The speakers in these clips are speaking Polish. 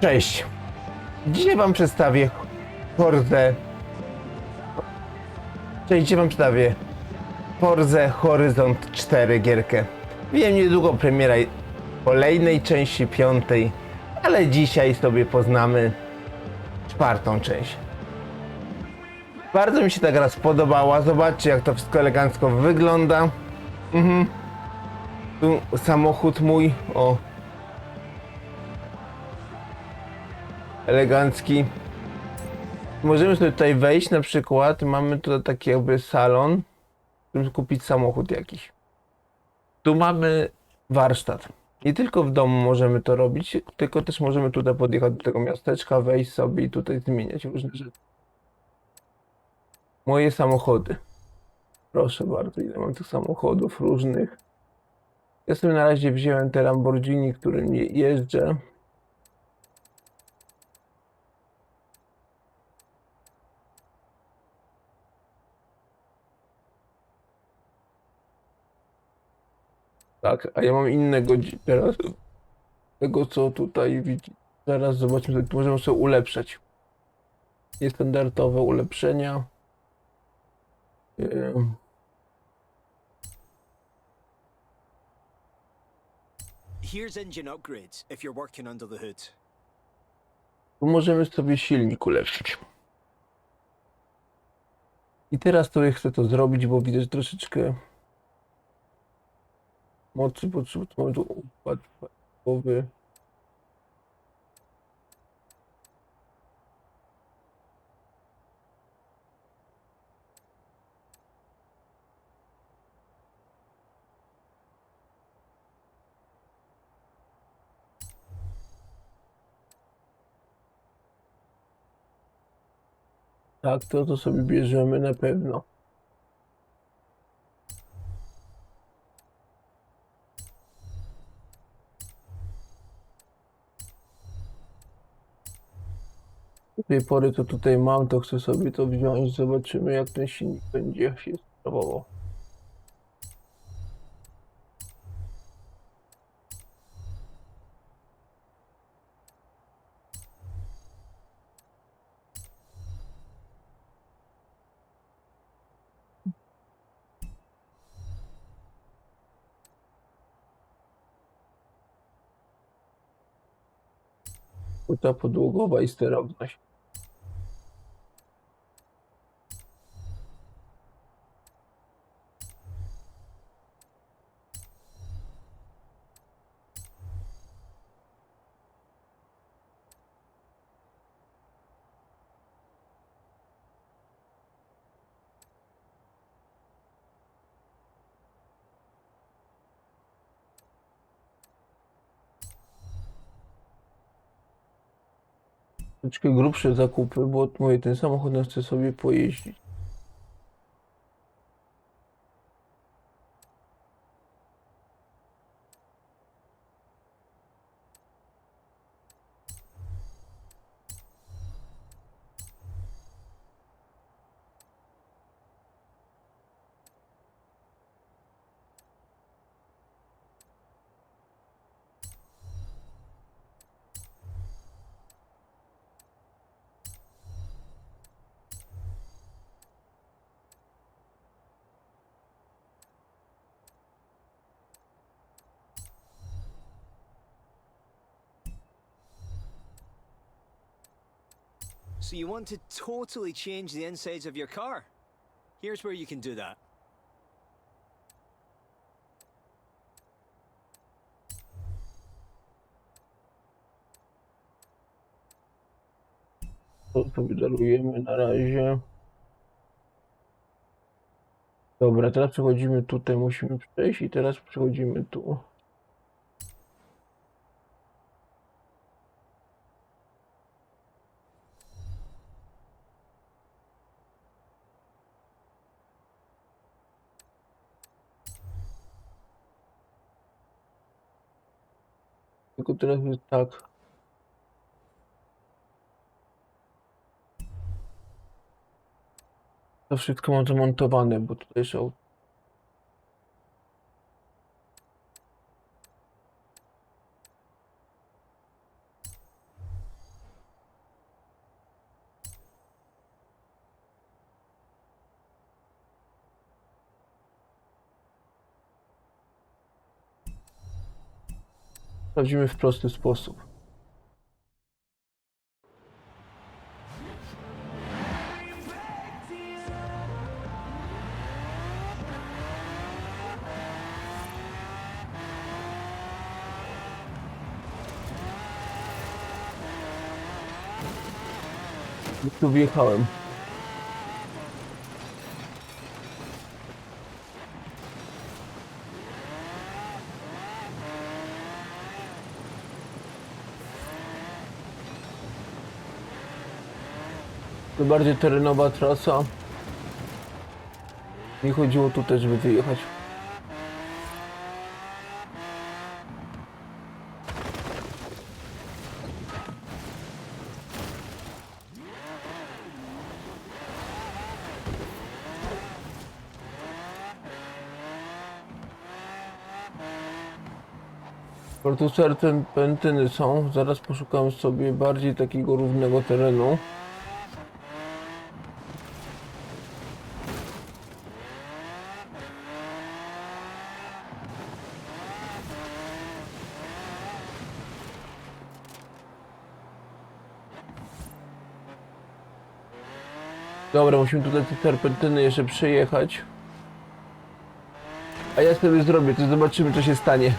Cześć. Dzisiaj wam przedstawię Forze. Cześć, dzisiaj wam przedstawię Forze Horyzont 4 gierkę. Wiem, niedługo premiera kolejnej części, piątej, ale dzisiaj sobie poznamy czwartą część. Bardzo mi się ta gra spodobała. Zobaczcie, jak to wszystko elegancko wygląda. Mhm. Tu samochód mój. O, elegancki. Możemy sobie tutaj wejść na przykład, mamy tutaj taki jakby salon, żeby kupić samochód jakiś. Tu mamy warsztat. Nie tylko w domu możemy to robić, tylko też możemy tutaj podjechać do tego miasteczka, wejść sobie i tutaj zmieniać różne rzeczy. Moje samochody. Proszę bardzo, ile mam tych samochodów różnych. Ja sobie na razie wziąłem te Lamborghini, którym je- jeżdżę. Tak, a ja mam innego dzi- teraz. Tego co tutaj widzi. Zaraz zobaczmy, tu możemy sobie ulepszać. Niestandardowe ulepszenia. Ym, Here's engine upgrades if you're working under the hood. Tu możemy sobie silnik ulepszyć. I teraz sobie chcę to zrobić, bo że troszeczkę mocy tu układ głowy. Tak, to to sobie bierzemy na pewno. Tej pory to tutaj mam, to chcę sobie to wziąć. Zobaczymy jak ten silnik będzie się sprawował. Płyta podłogowa i sterowność. Troszeczkę grubsze zakupy, bo mówię, ten samochód no chcę sobie pojeździć. So you want to totally change the insides of your car? Here's where you can do that. Darujemy na razie. Dobra, teraz przechodzimy tutaj, musimy przejść i teraz przechodzimy tu. Tylko teraz jest tak. To wszystko mam zamontowane, bo tutaj są Sprawdzimy w prosty sposób. Tu wjechałem. Bardziej terenowa trasa. Nie chodziło tu też, żeby wyjechać. Tu serpentyny są. Zaraz poszukam sobie bardziej takiego równego terenu. Dobra, musimy tutaj te serpentyny jeszcze przejechać. A ja sobie zrobię, to zobaczymy co się stanie.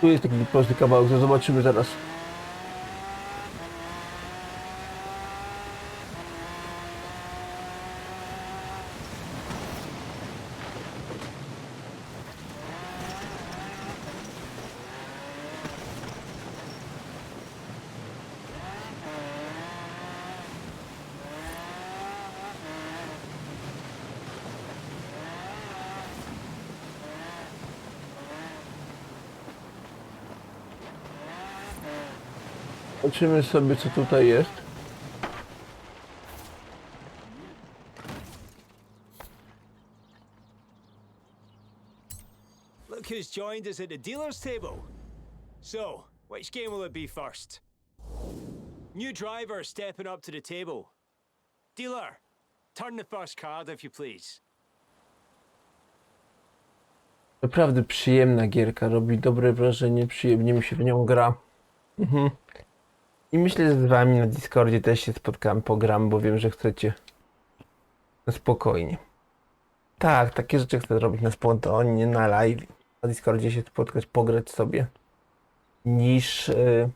Tu jest taki prosty kawałek, to zobaczymy zaraz. Zobaczymy sobie co tutaj jest. Look who's joined us at the dealer's table. So, which game will it be first? New driver stepping up to the table. Dealer, turn the first card if you please. Naprawdę przyjemna gierka, robi dobre wrażenie, przyjemnie mi się w nią gra. Mhm. I myślę, że z wami na Discordzie też się spotkałem, pogram, bo wiem, że chcecie. Na spokojnie. Tak, takie rzeczy chcę robić na spontanie, na live. Na Discordzie się spotkać, pograć sobie. Niż yy,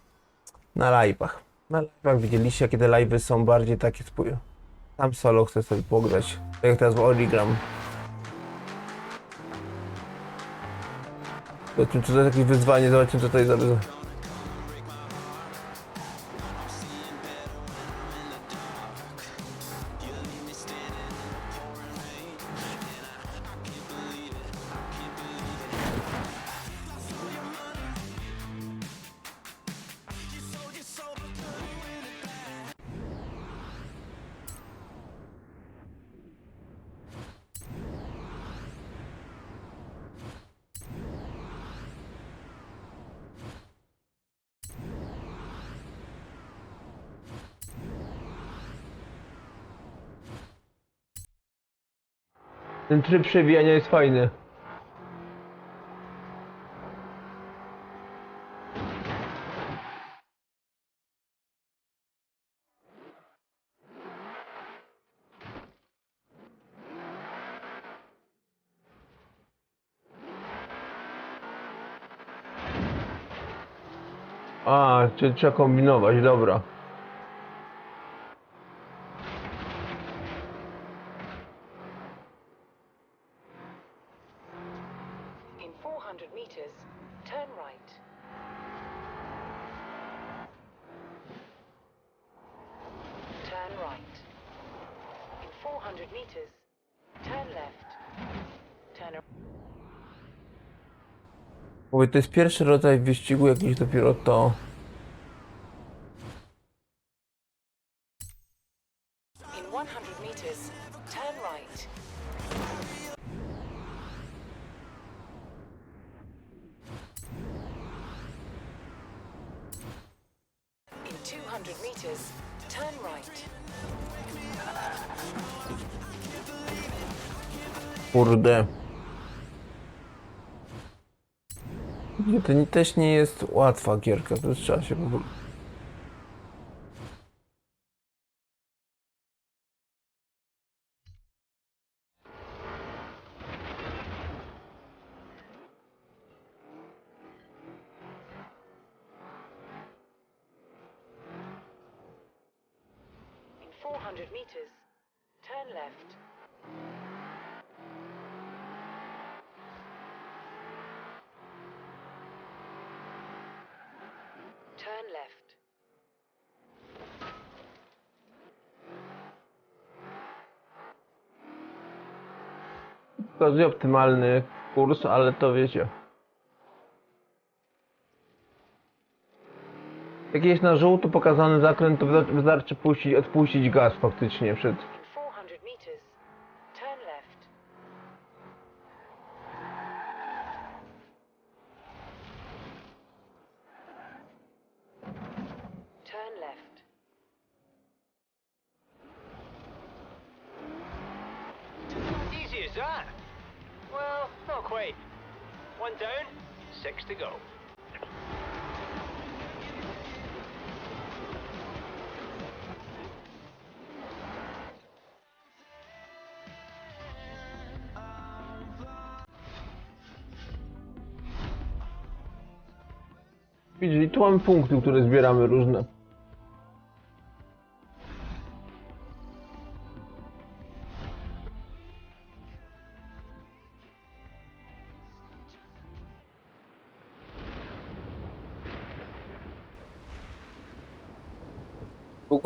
na live'ach. Na live'ach widzieliście, te live'y są bardziej takie spój. Tam solo chcę sobie pograć. Tak jak teraz w Origram. Zobaczymy, czy to jest jakieś wyzwanie, zobaczymy, co to jest za wyzwanie. Ten tryb przewijania jest fajny. A, czy trzeba kombinować, dobra. Mówię, to jest pierwszy rodzaj wyścigu, jakiś dopiero to. Kurde. To nie, też nie jest łatwa gierka, to trzeba się po prostu... In 400 meters, turn left. Turn left. Pokazuje optymalny kurs, ale to wiecie. Jak jest na żółto pokazany zakręt, to wystarczy puścić, odpuścić gaz faktycznie przed... In 400 meters, turn left. Turn left. That. Well, not quite. One down, six to go. Widzisz, tu mamy punkty, które zbieramy różne.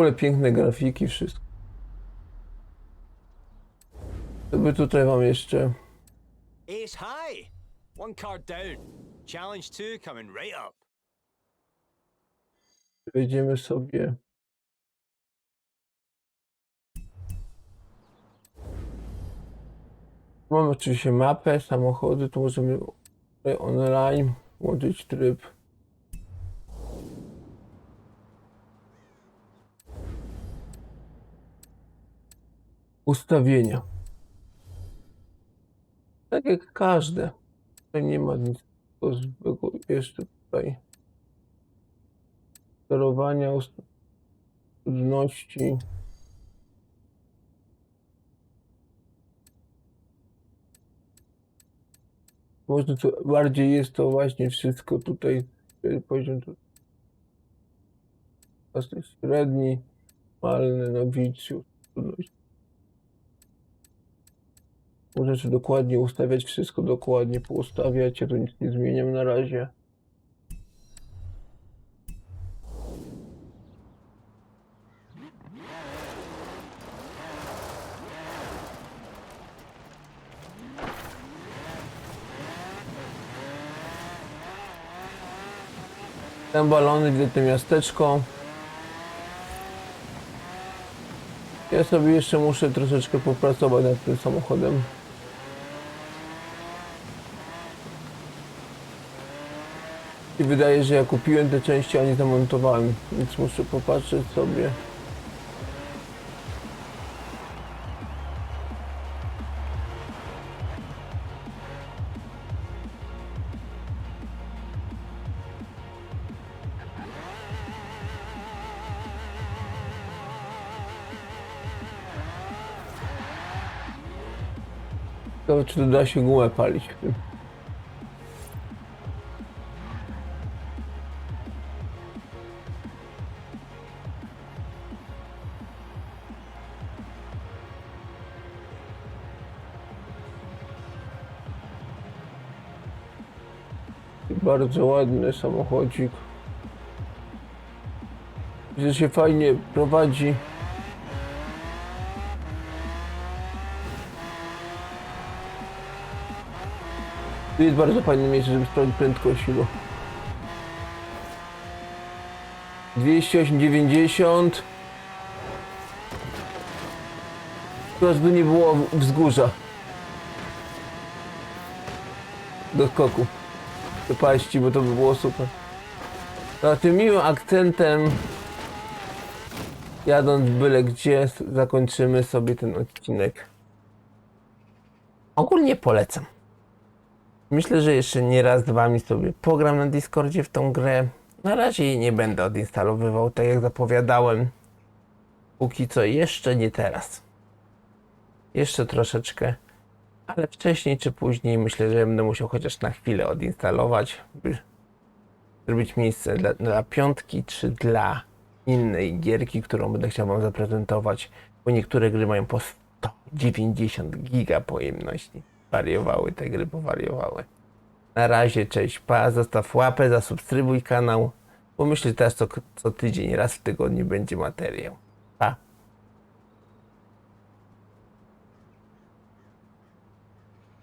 Ogóle piękne grafiki, wszystko. Co by tutaj mam jeszcze? Ace high. One card down. Challenge two coming right up. Wejdziemy sobie. Mamy oczywiście mapę, samochody, tu możemy online włączyć tryb. Ustawienia. Tak jak każde. Tutaj nie ma nic złego jeszcze tutaj sterowania trudności. Może to bardziej jest to właśnie wszystko tutaj poziom średni, malny, nowicjusz, trudność. Możecie dokładnie ustawiać wszystko, dokładnie poustawiać, ja tu nic nie zmieniam na razie. Ten balony, widzę to miasteczko. Ja sobie jeszcze muszę troszeczkę popracować nad tym samochodem. I wydaje, że ja kupiłem te części, a nie zamontowałem, więc muszę popatrzeć sobie. Ciekawe, czy to da się gumę palić w tym. Bardzo ładny samochodzik. Widzę, się fajnie prowadzi. Tu jest bardzo fajne miejsce, żeby sprawdzić prędkość chyba. 208,90 Teraz by nie było wzgórza do skoku paści, bo to by było super. A tym miłym akcentem jadąc byle gdzie, zakończymy sobie ten odcinek. Ogólnie polecam. Myślę, że jeszcze nie raz z wami sobie pogram na Discordzie w tą grę. Na razie jej nie będę odinstalowywał, tak jak zapowiadałem. Póki co jeszcze nie teraz. Jeszcze troszeczkę. Ale wcześniej czy później myślę, że będę musiał chociaż na chwilę odinstalować, by zrobić miejsce dla, dla piątki czy dla innej gierki, którą będę chciał wam zaprezentować, bo niektóre gry mają po 190 giga pojemności. Wariowały te gry, powariowały. Na razie, cześć, pa, zostaw łapę, zasubskrybuj kanał, bo myślę, że teraz co, co tydzień, raz w tygodniu będzie materiał.